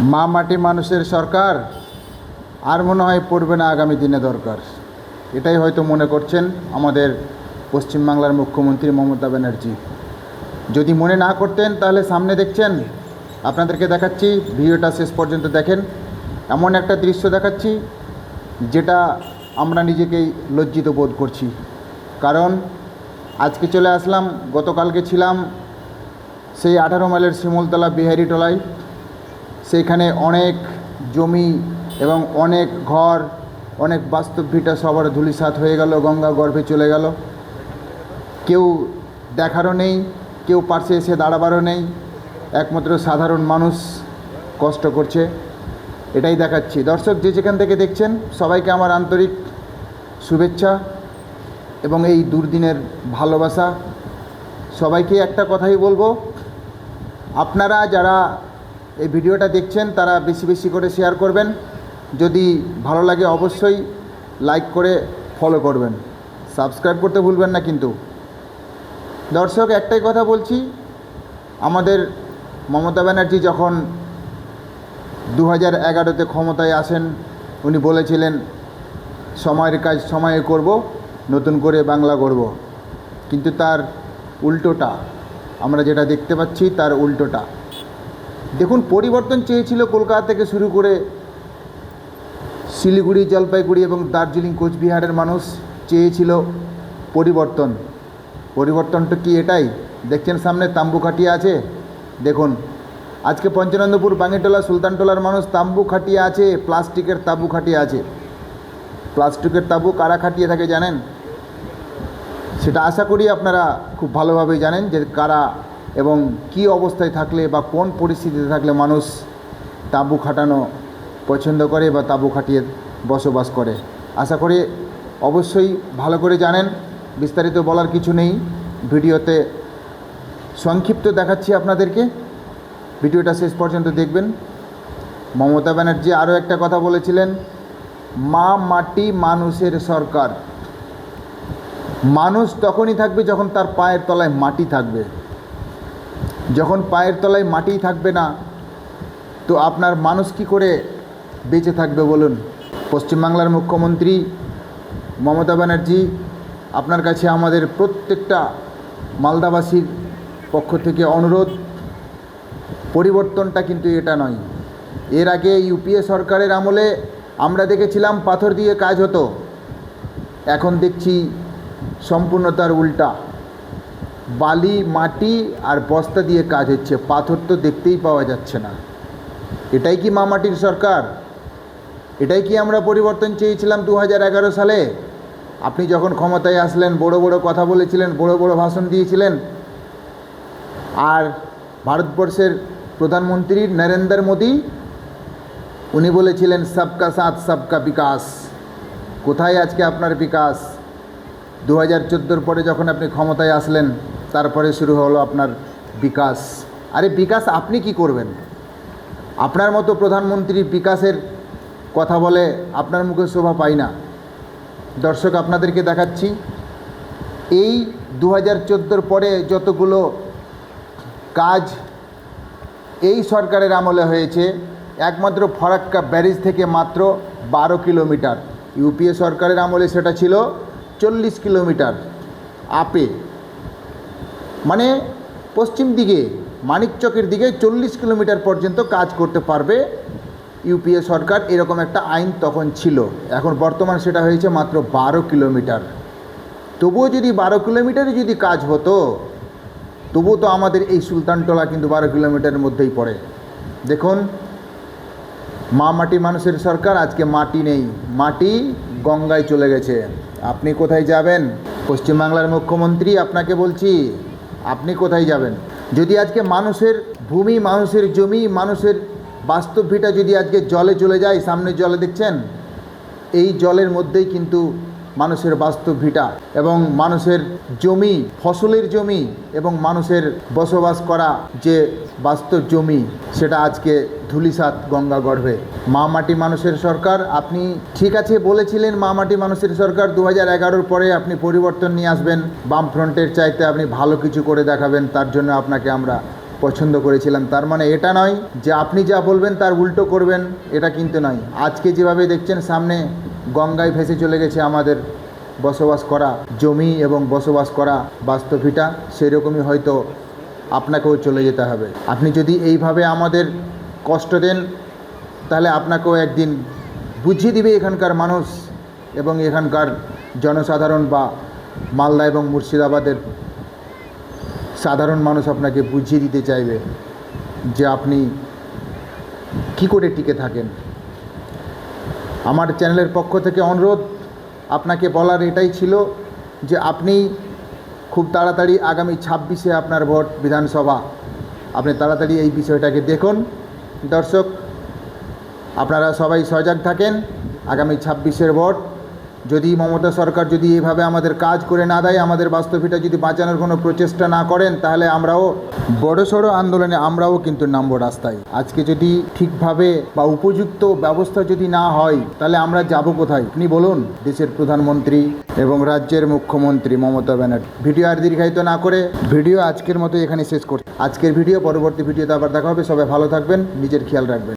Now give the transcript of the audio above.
মা মাটি মানুষের সরকার, আর মনে হয় পড়বে না আগামী দিনে দরকার। এটাই হয়তো মনে করছেন আমাদের পশ্চিমবাংলার মুখ্যমন্ত্রী মমতা ব্যানার্জি। যদি মনে না করতেন তাহলে সামনে দেখছেন, আপনাদেরকে দেখাচ্ছি, ভিডিওটা শেষ পর্যন্ত দেখেন। এমন একটা দৃশ্য দেখাচ্ছি, যেটা আমরা নিজেকেই লজ্জিত বোধ করছি। কারণ আজকে চলে আসলাম, গতকালকে ছিলাম সেই আঠারো মাইলের শিমুলতলা বিহারিটোলায় সেইখানে অনেক জমি এবং অনেক ঘর, অনেক বাস্তব ভিটা সবার ধুলিসাৎ হয়ে গেল, গঙ্গা গর্ভে চলে গেল। কেউ দেখারও নেই, কেউ পাশে এসে দাঁড়াবারও নেই। একমাত্র সাধারণ মানুষ কষ্ট করছে। এটাই দেখাচ্ছি। দর্শক, যে যেখান থেকে দেখছেন, সবাইকে আমার আন্তরিক শুভেচ্ছা এবং এই দুর্দিনের ভালোবাসা। সবাইকে একটা কথাই বলব, আপনারা যারা এই ভিডিওটা দেখছেন, তারা বেশি বেশি করে শেয়ার করবেন। যদি ভালো লাগে অবশ্যই লাইক করে ফলো করবেন। সাবস্ক্রাইব করতে ভুলবেন না কিন্তু। দর্শক, একটাই কথা বলছি, আমাদের মমতা ব্যানার্জি যখন দু হাজার এগারোতে ক্ষমতায় আসেন, উনি বলেছিলেন, সময়ের কাজ সময়ে করব, নতুন করে বাংলা গড়ব। কিন্তু তার উল্টোটা, আমরা যেটা দেখতে পাচ্ছি, তার উল্টোটা। দেখুন, পরিবর্তন চেয়েছিল কলকাতা থেকে শুরু করে শিলিগুড়ি, জলপাইগুড়ি এবং দার্জিলিং, কোচবিহারের মানুষ চেয়েছিল পরিবর্তন। পরিবর্তনটা কি এটাই? দেখছেন সামনে তাম্বু খাটিয়ে আছে। দেখুন, আজকে পঞ্চানন্দপুর বাঙিটোলা সুলতানটোলার মানুষ তাম্বু খাটিয়ে আছে, প্লাস্টিকের তাঁবু খাটিয়ে আছে। প্লাস্টিকের তাঁবু কারা খাটিয়ে থাকে জানেন? সেটা আশা করি আপনারা খুব ভালোভাবেই জানেন যে কারা এবং কি অবস্থায় থাকলে বা কোন পরিস্থিতিতে থাকলে মানুষ তাঁবু খাটানো পছন্দ করে বা তাঁবু খাটিয়ে বসবাস করে। আশা করি অবশ্যই ভালো করে জানেন, বিস্তারিত বলার কিছু নেই। ভিডিওতে সংক্ষিপ্ত দেখাচ্ছি আপনাদেরকে। ভিডিওটা শেষ পর্যন্ত দেখবেন। মমতা ব্যানার্জি আরও একটা কথা বলেছিলেন, মা মাটি মানুষের সরকার। মানুষ তখনই থাকবে যখন তার পায়ের তলায় মাটি থাকবে। যখন পায়ের তলায় মাটি থাকবে না, তো আপনার মানুষ কি করে বেঁচে থাকবে বলুন? পশ্চিমবাংলার মুখ্যমন্ত্রী মমতা ব্যানার্জি আপনার কাছে আমাদের প্রত্যেকটা মালদাবাসীর পক্ষ থেকে অনুরোধ, পরিবর্তনটা কিন্তু এটা নয়। এর আগে ইউপিএ সরকারের আমলে আমরা দেখেছিলাম পাথর দিয়ে কাজ হতো। এখন দেখছি সম্পূর্ণ তার উল্টা। বালি, মাটি আর বস্তা দিয়ে কাজ হচ্ছে। পাথর তো দেখতেই পাওয়া যাচ্ছে না। এটাই কি মামাটির সরকার? এটাই কি আমরা পরিবর্তন চেয়েছিলাম দু হাজার এগারো সালে? আপনি যখন ক্ষমতায় আসলেন, বড় বড় কথা বলেছিলেন, বড় বড় ভাষণ দিয়েছিলেন। আর ভারতবর্ষের প্রধানমন্ত্রী নরেন্দ্র মোদী, উনি বলেছিলেন, সবকা সাথ, সবকা বিকাশ। কোথায় আজকে আপনার বিকাশ? দু হাজার পরে যখন আপনি ক্ষমতায় আসলেন তারপরে শুরু হলো আপনার বিকাশ। আরে বিকাশ, আপনি কি করবেন? আপনার মতো প্রধানমন্ত্রী বিকাশের কথা বলে আপনার মুখে শোভা পাই না। দর্শক, আপনাদেরকে দেখাচ্ছি। এই দু হাজার পরে যতগুলো কাজ এই সরকারের আমলে হয়েছে, একমাত্র ফরাক্কা ব্যারিজ থেকে মাত্র বারো কিলোমিটার। ইউপিএ সরকারের আমলে সেটা ছিল চল্লিশ কিলোমিটার। আপে মানে পশ্চিম দিকে মানিকচকের দিকে চল্লিশ কিলোমিটার পর্যন্ত কাজ করতে পারবে ইউপিএ সরকার, এরকম একটা আইন তখন ছিল। এখন বর্তমান সেটা হয়েছে মাত্র বারো কিলোমিটার। তবুও যদি বারো কিলোমিটারে যদি কাজ হতো, তবুও তো আমাদের এই সুলতানটোলা কিন্তু বারো কিলোমিটারের মধ্যেই পড়ে। দেখুন, মা মাটি মানুষের সরকার, আজকে মাটি নেই। মাটি গঙ্গায় চলে গেছে। আপনি কোথায় যাবেন? পশ্চিমবাংলার মুখ্যমন্ত্রী, আপনাকে বলছি আপনি কোথায় যাবেন? যদি আজকে মানুষের ভূমি, মানুষের জমি, মানুষের বাস্তব ভিটা যদি আজকে জলে চলে যায়, সামনে জলে দেখছেন? এই জলের মধ্যেই কিন্তু মানুষের বাস্তব ভিটা এবং মানুষের জমি, ফসলের জমি এবং মানুষের বসবাস করা যে বাস্তব জমি, সেটা আজকে ধুলিসাৎ গঙ্গা গর্ভে মা মাটি মানুষের সরকার, আপনি ঠিক আছে বলেছিলেন মা মাটি মানুষের সরকার দু হাজার এগারোর পরে আপনি পরিবর্তন নিয়ে আসবেন বাম ফ্রন্টের চাইতে আপনি ভালো কিছু করে দেখাবেন, তার জন্য আপনাকে আমরা পছন্দ করেছিলাম। তার মানে এটা নয় যে আপনি যা বলবেন তার উল্টো করবেন, এটা কিন্তু নয়। আজকে যেভাবে দেখছেন, সামনে গঙ্গায় ভেসে চলে গেছে আমাদের বসবাস করা জমি এবং বসবাস করা বাস্তবিটা সেরকমই হয়তো আপনাকেও চলে যেতে হবে। আপনি যদি এইভাবে আমাদের কষ্ট দেন, তাহলে আপনাকেও একদিন বুঝিয়ে দিবে এখানকার মানুষ এবং এখানকার জনসাধারণ বা মালদা এবং মুর্শিদাবাদের সাধারণ মানুষ আপনাকে বুঝিয়ে দিতে চাইবে যে আপনি কি করে টিকে থাকেন। আমার চ্যানেলের পক্ষ থেকে অনুরোধ, আপনাকে বলার এটাই ছিল যে আপনি খুব তাড়াতাড়ি আগামী ছাব্বিশে আপনার ভোট বিধানসভা। আপনি তাড়াতাড়ি এই বিষয়টাকে দেখুন। দর্শক আপনারা সবাই সজাগ থাকেন। আগামী ছাব্বিশের ভোট। যদি মমতা সরকার যদি এইভাবে আমাদের কাজ করে না দেয়, আমাদের বাস্তবিটা যদি বাঁচানোর কোনো প্রচেষ্টা না করেন, তাহলে আমরাও বড় সড়ো আন্দোলনে আমরাও কিন্তু নামবো রাস্তায়। আজকে যদি ঠিকভাবে বা উপযুক্ত ব্যবস্থা যদি না হয়, তাহলে আমরা যাব কোথায়? আপনি বলুন, দেশের প্রধানমন্ত্রী এবং রাজ্যের মুখ্যমন্ত্রী মমতা ব্যানার্জি। ভিডিও আর দীর্ঘায়িত না করে ভিডিও আজকের মতো এখানে শেষ করছি। আজকের ভিডিও, পরবর্তী ভিডিওতে আবার দেখা হবে। সবাই ভালো থাকবেন, নিজের খেয়াল রাখবেন।